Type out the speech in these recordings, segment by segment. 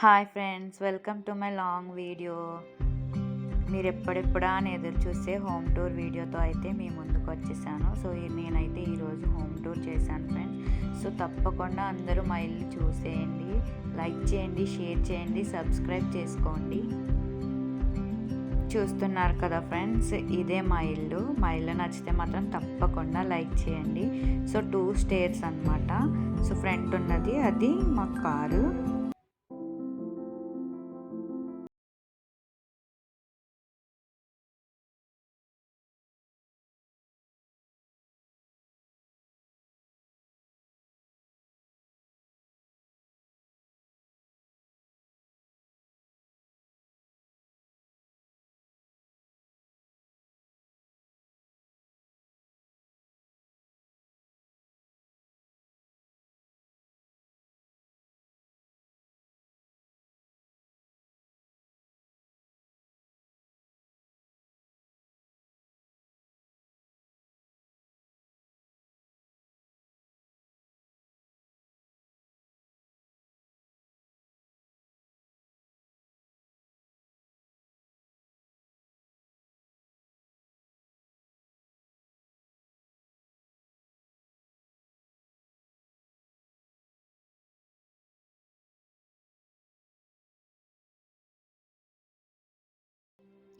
Hi friends welcome to my long video. మీరు ఎప్పుడెప్పుడా అని ఎదురు చూసే హోమ్ టూర్ వీడియోతో అయితే మీ ముందుకు వచ్చేసాను. సో నేనైతే ఈరోజు హోమ్ టూర్ చేశాను ఫ్రెండ్స్. సో తప్పకుండా అందరూ మా ఇల్లు చూసేయండి లైక్ చేయండి షేర్ చేయండి సబ్స్క్రైబ్ చేసుకోండి. చూస్తున్నారు కదా ఫ్రెండ్స్ ఇదే మా ఇల్లు. మా ఇల్లు నచ్చితే మాత్రం తప్పకుండా లైక్ చేయండి. సో టూ స్టేర్స్ అనమాట సో ఫ్రంట్ ఉన్నది అది మా కారు.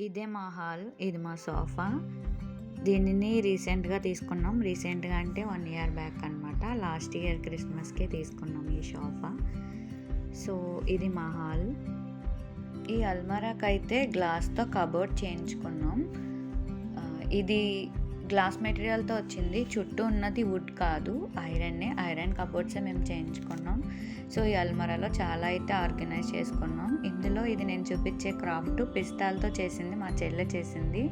ఇదే మా హాల్ ఇది మా సోఫా. దీనిని రీసెంట్గా తీసుకున్నాం. రీసెంట్గా అంటే వన్ ఇయర్ బ్యాక్ అనమాట లాస్ట్ ఇయర్ క్రిస్మస్కే తీసుకున్నాం ఈ సోఫా. సో ఇది మా హాల్. ఈ అల్మరాకైతే గ్లాస్తో కబోర్డ్ చేయించుకున్నాం. ఇది గ్లాస్ మెటీరియల్తో వచ్చింది. చుట్టూ ఉన్నది వుడ్ కాదు. ఐరన్నే ఐరన్ కబోర్డ్సే మేము చేయించుకున్నాం. సో ఈ అల్మరాలో చాలా అయితే ఆర్గనైజ్ చేసుకున్నాం. ఇందులో ఇది నేను చూపించే క్రాఫ్ట్ పిస్తాలతో చేసింది మా చెల్లె చేసింది.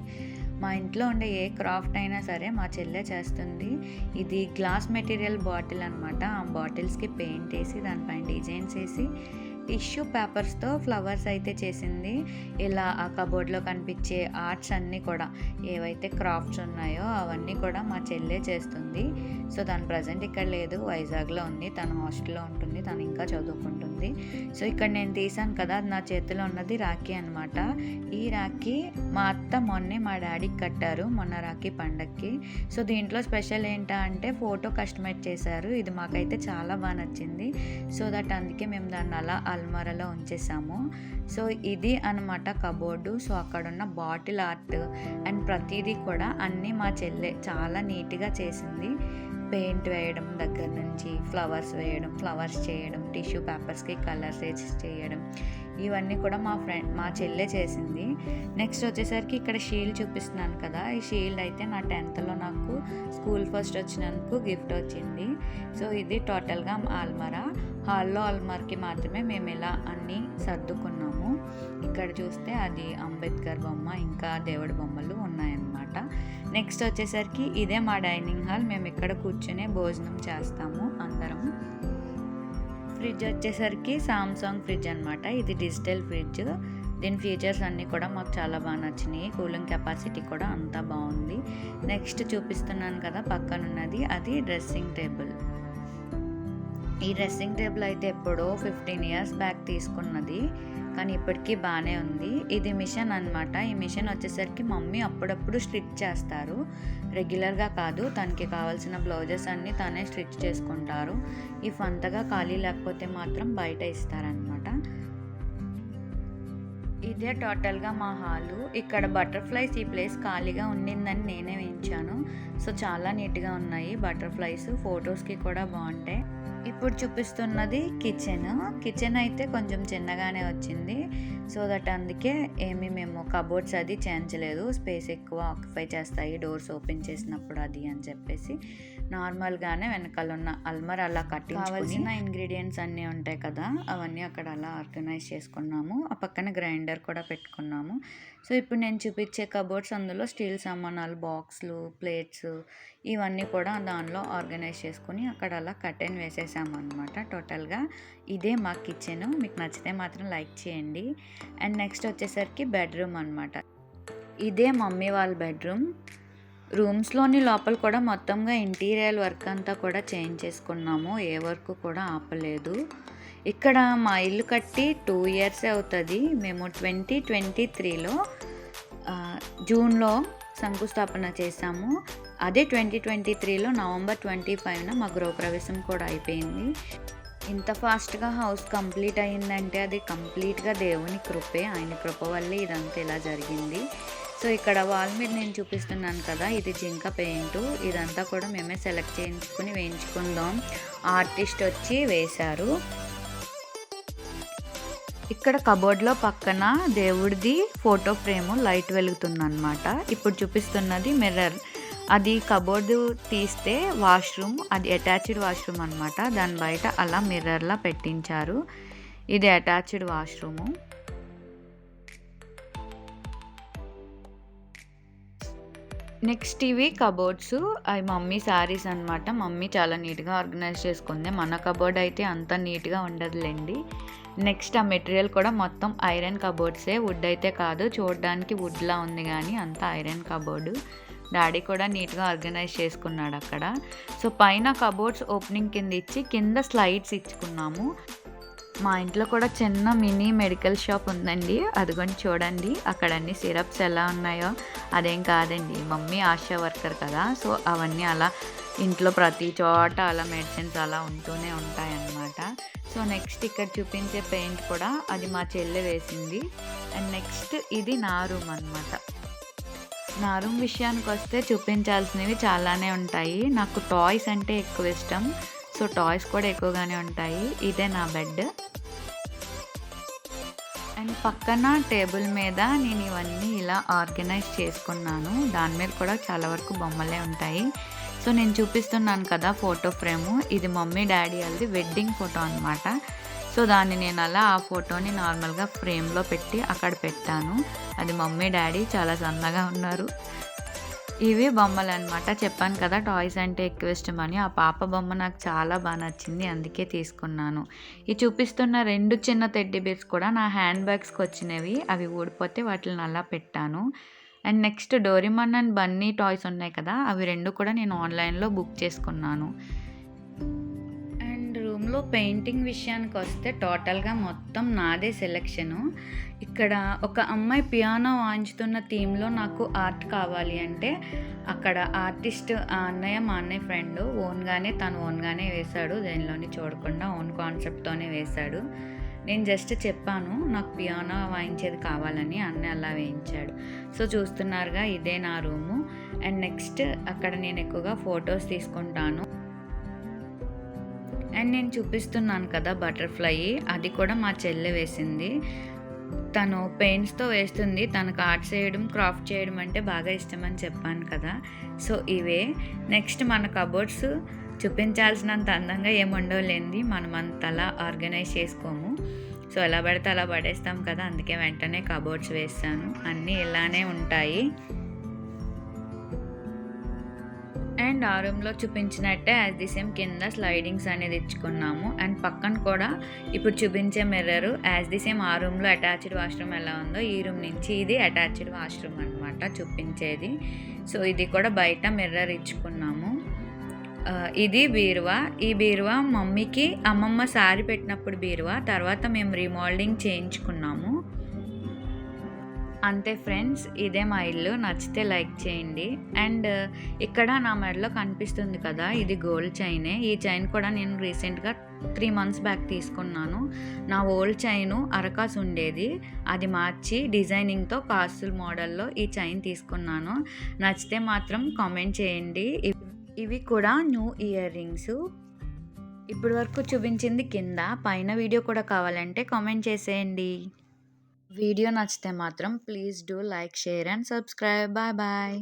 మా ఇంట్లో ఉండే ఏ క్రాఫ్ట్ అయినా సరే మా చెల్లె చేస్తుంది. ఇది గ్లాస్ మెటీరియల్ బాటిల్ అనమాట ఆ బాటిల్స్కి పెయింట్ వేసి దానిపైన డిజైన్స్ వేసి టిష్యూ పేపర్స్తో ఫ్లవర్స్ అయితే చేసింది. ఇలా ఆ కబోర్డ్లో కనిపించే ఆర్ట్స్ అన్నీ కూడా ఏవైతే క్రాఫ్ట్స్ ఉన్నాయో అవన్నీ కూడా మా చెల్లె చేస్తుంది. సో తను ప్రజెంట్ ఇక్కడ లేదు. వైజాగ్లో ఉంది. తను హాస్టల్లో ఉంటుంది. తను ఇంకా చదువుకుంటుంది. సో ఇక్కడ నేను తీసాను కదా అది నా చేతిలో ఉన్నది రాఖీ అనమాట ఈ రాఖీ మా అత్త మొన్నే మా డాడీకి కట్టారు మొన్న రాఖీ పండక్కి. సో దీంట్లో స్పెషల్ ఏంటా అంటే ఫోటో కస్టమైజ్ చేశారు. ఇది మాకైతే చాలా బాగా నచ్చింది. సో దట్ అందుకే మేము దాన్ని అలా అల్మారాలో ఉంచేసాము. సో ఇది అనమాట కబోర్డు. సో అక్కడ ఉన్న బాటిల్ ఆర్ట్ అండ్ ప్రతిదీ కూడా అన్నీ మా చెల్లె చాలా నీట్గా చేసింది. పెయింట్ వేయడం దగ్గర నుంచి ఫ్లవర్స్ వేయడం ఫ్లవర్స్ చేయడం టిష్యూ పేపర్స్కి కలర్స్ వేసి చేయడం ఇవన్నీ కూడా మా ఫ్రెండ్ మా చెల్లె చేసింది. నెక్స్ట్ వచ్చేసరికి ఇక్కడ షీల్డ్ చూపిస్తున్నాను కదా. ఈ షీల్డ్ అయితే నా టెన్త్లో నాకు స్కూల్ ఫస్ట్ వచ్చినందుకు గిఫ్ట్ వచ్చింది. సో ఇది టోటల్గా ఆల్మరా హాల్లో అల్మార్కి మాత్రమే మేము ఇలా అన్నీ సర్దుకున్నాము. ఇక్కడ చూస్తే అది అంబేద్కర్ బొమ్మ ఇంకా దేవుడి బొమ్మలు ఉన్నాయన్నమాట. నెక్స్ట్ వచ్చేసరికి ఇదే మా డైనింగ్ హాల్. మేము ఇక్కడ కూర్చునే భోజనం చేస్తాము అందరం. ఫ్రిడ్జ్ వచ్చేసరికి సామ్సంగ్ ఫ్రిడ్జ్ అనమాట ఇది డిజిటల్ ఫ్రిడ్జ్. దీని ఫీచర్స్ అన్నీ కూడా మాకు చాలా బాగా నచ్చినాయి. కూలింగ్ కెపాసిటీ కూడా అంతా బాగుంది. నెక్స్ట్ చూపిస్తున్నాను కదా పక్కన ఉన్నది అది డ్రెస్సింగ్ టేబుల్. ఈ డ్రెస్సింగ్ టేబుల్ అయితే ఎప్పుడో ఫిఫ్టీన్ ఇయర్స్ బ్యాక్ తీసుకున్నది కానీ ఇప్పటికీ బాగానే ఉంది. ఇది మిషన్ అన్నమాట. ఈ మిషన్ వచ్చేసరికి మమ్మీ అప్పుడప్పుడు స్టిచ్ చేస్తారు. రెగ్యులర్గా కాదు తనకి కావాల్సిన బ్లౌజెస్ అన్నీ తనే స్టిచ్ చేసుకుంటారు. ఇఫ్ అంతగా ఖాళీ లేకపోతే మాత్రం బయట ఇస్తారనమాట ఇదే టోటల్గా మా హాలు. ఇక్కడ బటర్ఫ్లైస్ ఈ ప్లేస్ ఖాళీగా ఉండిందని నేనే వేయించాను సో చాలా నీట్గా ఉన్నాయి బటర్ఫ్లైస్. ఫొటోస్కి కూడా బాగుంటాయి ఇప్పుడు చూపిస్తున్నది కిచెన్ కిచెన్ అయితే కొంచెం చిన్నగానే వచ్చింది. సో దట్ అందుకే ఏమి మేము కబోర్డ్స్ అది చేయించలేదు. స్పేస్ ఎక్కువ ఆక్యుపై చేస్తాయి. డోర్స్ ఓపెన్ చేసినప్పుడు అది అని చెప్పేసి నార్మల్గానే వెనకాల ఉన్న అల్మర్ అలా కట్టి కావాల్సిన ఇంగ్రీడియంట్స్ అన్నీ ఉంటాయి కదా అవన్నీ అక్కడ అలా ఆర్గనైజ్ చేసుకున్నాము. ఆ పక్కన గ్రైండర్ కూడా పెట్టుకున్నాము. సో ఇప్పుడు నేను చూపించే కబోర్డ్స్ అందులో స్టీల్ సామానాలు బాక్స్లు ప్లేట్స్ ఇవన్నీ కూడా దానిలో ఆర్గనైజ్ చేసుకుని అక్కడ అలా కర్టెన్ వేసేసాము అనమాట టోటల్గా. ఇదే మా కిచెన్. మీకు నచ్చితే మాత్రం లైక్ చేయండి. అండ్ నెక్స్ట్ వచ్చేసరికి బెడ్రూమ్ అనమాట ఇదే మమ్మీ వాళ్ళ బెడ్రూమ్. రూమ్స్లోని లోపల కూడా మొత్తంగా ఇంటీరియర్ వర్క్ అంతా కూడా చేంజ్ చేసుకున్నాము. ఏ వర్క్ కూడా ఆపలేదు. ఇక్కడ మా ఇల్లు కట్టి టూ ఇయర్స్ అవుతుంది. మేము ట్వంటీ ట్వంటీ త్రీలో జూన్లో శంకుస్థాపన చేశాము. అదే ట్వంటీ ట్వంటీ త్రీలో నవంబర్ ట్వంటీ ఫైవ్న మా గృహప్రవేశం కూడా అయిపోయింది. ఇంత ఫాస్ట్గా హౌస్ కంప్లీట్ అయ్యిందంటే అది కంప్లీట్గా దేవుని కృపే. ఆయన కృప వల్లే ఇదంతా ఇలా జరిగింది. సో ఇక్కడ వాల్ మీద నేను చూపిస్తున్నాను కదా ఇది జింక పెయింట్. ఇదంతా కూడా మేమే సెలెక్ట్ చేయించుకుని వేయించుకుందాం. ఆర్టిస్ట్ వచ్చి వేశారు. ఇక్కడ కబోర్డ్లో పక్కన దేవుడిది ఫోటో ఫ్రేమ్ లైట్ వెలుగుతుందన్నమాట. ఇప్పుడు చూపిస్తున్నది మిర్రర్. అది కబోర్డు తీస్తే వాష్రూమ్ అది అటాచ్డ్ వాష్రూమ్ అనమాట దాని బయట అలా మిర్రర్లా పెట్టించారు. ఇది అటాచ్డ్ వాష్రూము. నెక్స్ట్ ఇవి కబోర్డ్స్. అవి మమ్మీ శారీస్ అనమాట మమ్మీ చాలా నీట్గా ఆర్గనైజ్ చేసుకుంది. మన కబోర్డ్ అయితే అంత నీట్గా ఉండదులేండి. నెక్స్ట్ ఆ మెటీరియల్ కూడా మొత్తం ఐరన్ కబోర్డ్సే. వుడ్ అయితే కాదు. చూడడానికి వుడ్లా ఉంది కానీ అంత ఐరన్ కబోర్డు. డాడీ కూడా నీట్గా ఆర్గనైజ్ చేసుకున్నాడు అక్కడ. సో పైన కబోర్డ్స్ ఓపెనింగ్ కింద ఇచ్చి కింద స్లైడ్స్ ఇచ్చుకున్నాము. మా ఇంట్లో కూడా చిన్న మినీ మెడికల్ షాప్ ఉందండి. అదిగోని చూడండి అక్కడ అన్ని సిరప్స్ ఎలా ఉన్నాయో. అదేం కాదండి మమ్మీ ఆశా వర్కర్ కదా. సో అవన్నీ అలా ఇంట్లో ప్రతి చోట అలా మెడిసిన్స్ అలా ఉంటూనే ఉంటాయన్నమాట. సో నెక్స్ట్ ఇక్కడ చూపించే పెయింట్ కూడా అది మా చెల్లె వేసింది. అండ్ నెక్స్ట్ ఇది నా రూమ్ అనమాట నా రూమ్ విషయానికి వస్తే చూపించాల్సినవి చాలానే ఉంటాయి. నాకు టాయ్స్ అంటే ఎక్కువ ఇష్టం. సో టాయ్స్ కూడా ఎక్కువగానే ఉంటాయి. ఇదే నా బెడ్. అండ్ పక్కన టేబుల్ మీద నేను ఇవన్నీ ఇలా ఆర్గనైజ్ చేసుకున్నాను. దాని మీద కూడా చాలా వరకు బొమ్మలే ఉంటాయి. సో నేను చూపిస్తున్నాను కదా ఫోటో ఫ్రేము. ఇది మమ్మీ డాడీ వాళ్ళది వెడ్డింగ్ ఫోటో అనమాట సో దాన్ని నేను అలా ఆ ఫోటోని నార్మల్గా ఫ్రేమ్లో పెట్టి అక్కడ పెట్టాను. అది మమ్మీ డాడీ చాలా సన్నగా ఉన్నారు. ఇవి బొమ్మలు అనమాట చెప్పాను కదా టాయ్స్ అంటే ఎక్కువ ఇష్టం అని. ఆ పాప బొమ్మ నాకు చాలా బాగా నచ్చింది అందుకే తీసుకున్నాను. ఈ చూపిస్తున్న రెండు చిన్న తెడ్డి బేర్స్ కూడా నా హ్యాండ్ బ్యాగ్స్కి వచ్చినవి. అవి ఊడిపోతే వాటిని అలా పెట్టాను. And next Doraemon and bunny toys ఉన్నాయి కదా అవి రెండు కూడా నేను ఆన్లైన్లో బుక్ చేసుకున్నాను. రూమ్లో పెయింటింగ్ విషయానికి వస్తే టోటల్గా మొత్తం నాదే సెలెక్షను. ఇక్కడ ఒక అమ్మాయి పియానో వాయించుతున్న థీమ్లో నాకు ఆర్ట్ కావాలి అంటే అక్కడ ఆర్టిస్ట్ ఆ అన్నయ్య మా అన్నయ్య ఫ్రెండ్ ఓన్గానే తను ఓన్గానే వేశాడు. దేనిలోని చూడకుండా ఓన్ కాన్సెప్ట్తోనే వేశాడు. నేను జస్ట్ చెప్పాను నాకు పియానో వాయించేది కావాలని అన్నీ అలా వేయించాడు. సో చూస్తున్నారుగా ఇదే నా రూము. అండ్ నెక్స్ట్ అక్కడ నేను ఎక్కువగా ఫొటోస్ తీసుకుంటాను. అండ్ నేను చూపిస్తున్నాను కదా బటర్ఫ్లై అది కూడా మా చెల్లె వేసింది. తను పెయింట్స్తో వేస్తుంది తనకు ఆర్ట్ చేయడం క్రాఫ్ట్ చేయడం అంటే బాగా ఇష్టమని చెప్పాను కదా. సో ఇవే. నెక్స్ట్ మన కబోర్డ్స్ చూపించాల్సినంత అందంగా ఏముండవులేంది మనం అంతలా ఆర్గనైజ్ చేసుకోము. సో ఎలా పడితే అలా పడేస్తాం కదా అందుకే వెంటనే కబోర్డ్స్ వేస్తాను అన్నీ ఇలానే ఉంటాయి. అండ్ ఆ రూమ్లో చూపించినట్టే యాజ్ ది సేమ్ కింద స్లైడింగ్స్ అనేది ఇచ్చుకున్నాము అండ్ పక్కన కూడా ఇప్పుడు చూపించే మిర్రర్ యాజ్ ది సేమ్ ఆ రూమ్లో అటాచ్డ్ వాష్రూమ్ ఎలా ఉందో ఈ రూమ్ నుంచి ఇది అటాచ్డ్ వాష్రూమ్ అనమాట చూపించేది. సో ఇది కూడా బయట మిర్రర్ ఇచ్చుకున్నాము. ఇది బీరువా? ఈ బీరువా మమ్మీకి అమ్మమ్మ సారీ పెట్టినప్పుడు బీరువా? తర్వాత మేము రీమోల్డింగ్ చేయించుకున్నాము. అంతే ఫ్రెండ్స్ ఇదే మా ఇల్లు. నచ్చితే లైక్ చేయండి. అండ్ ఇక్కడ నా మెడలో కనిపిస్తుంది కదా ఇది గోల్డ్ చైనే. ఈ చైన్ కూడా నేను రీసెంట్గా త్రీ మంత్స్ బ్యాక్ తీసుకున్నాను. నా ఓల్డ్ చైన్ అరకాస్ ఉండేది. అది మార్చి డిజైనింగ్తో కాసుల్ మోడల్లో ఈ చైన్ తీసుకున్నాను. నచ్చితే మాత్రం కామెంట్ చేయండి. ఇవి కూడా న్యూ ఇయర్ రింగ్స్. ఇప్పటి వరకు చూపించింది కింద. పైన వీడియో కూడా కావాలంటే కామెంట్ చేసేయండి. వీడియో నచ్చితే మాత్రం please do like share and subscribe. Bye bye.